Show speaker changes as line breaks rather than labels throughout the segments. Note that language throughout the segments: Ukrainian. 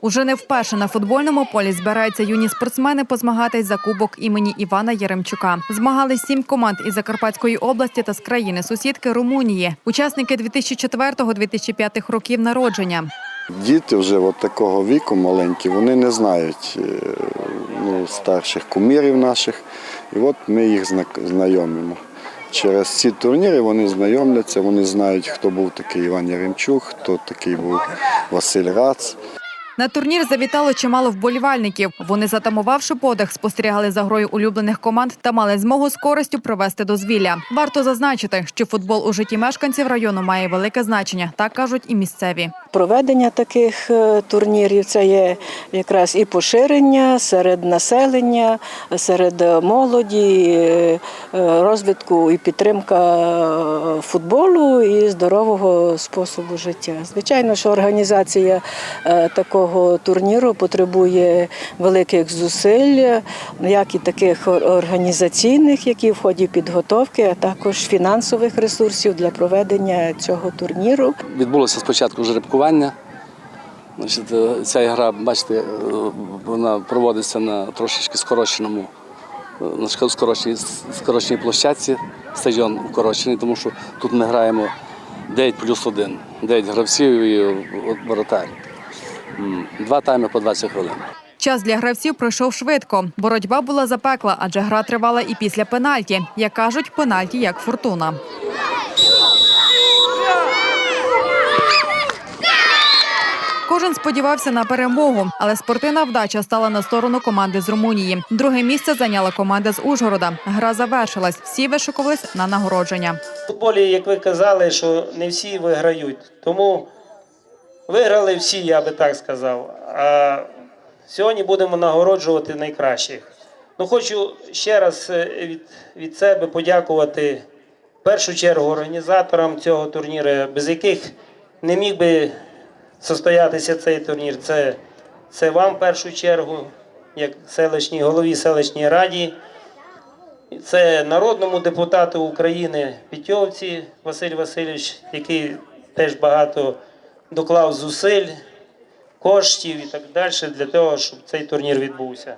Уже не вперше на футбольному полі збираються юні спортсмени позмагатись за кубок імені Івана Яремчука. Змагались сім команд із Закарпатської області та з країни сусідки Румунії. Учасники 2004-2005 років народження.
Діти вже от такого віку маленькі, вони не знають е, ну, старших кумірів наших. І от ми їх зна- знайомимо. Через ці турніри вони знайомляться, вони знають, хто був такий Іван Яремчук, хто такий був Василь Рац.
На турнір завітало чимало вболівальників. Вони, затамувавши подих, спостерігали за грою улюблених команд та мали змогу з користю провести дозвілля. Варто зазначити, що футбол у житті мешканців району має велике значення, так кажуть і місцеві.
Проведення таких е, турнірів це є якраз і поширення серед населення, серед молоді, е, розвитку і підтримка е, футболу і здорового способу життя. Звичайно, що організація е, такого турніру потребує великих зусиль, як і таких організаційних, які в ході підготовки, а також фінансових ресурсів для проведення цього турніру.
Відбулося спочатку жеребкування. Е, ця гра, бачите, е, вона проводиться на трошечки скороченому, е, на скороченій, скороченій площадці, стадіон укорочений, тому що тут ми граємо 9 плюс 1, 9 гравців і от воротар. М, Два тайми по 20 хвилин.
Час для гравців пройшов швидко. Боротьба була запекла, адже гра тривала і після пенальті. Як кажуть, пенальті як фортуна. Кожен сподівався на перемогу, але спортивна вдача стала на сторону команди з Румунії. Друге місце зайняла команда з Ужгорода. Гра завершилась. Всі вишикувались на нагородження.
В футболі, як ви казали, що не всі виграють. Тому виграли всі, я би так сказав. А сьогодні будемо нагороджувати найкращих. Ну, хочу ще раз е, від, від себе подякувати в першу чергу організаторам цього турніру, без яких не міг би состоятися цей турнір. Це, це вам в першу чергу, як селищній голові селищній раді. Це народному депутату України Пітьовці Василь Васильович, який теж багато доклав зусиль, коштів і так далі для того, щоб цей турнір відбувся.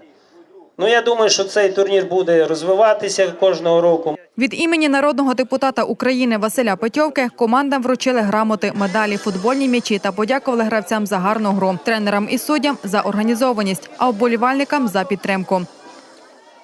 Ну, я думаю, що цей турнір буде розвиватися кожного року.
Від імені народного депутата України Василя Петьовки командам вручили грамоти, медалі, футбольні м'ячі та подякували гравцям за гарну гру, тренерам і суддям за організованість, а вболівальникам за підтримку.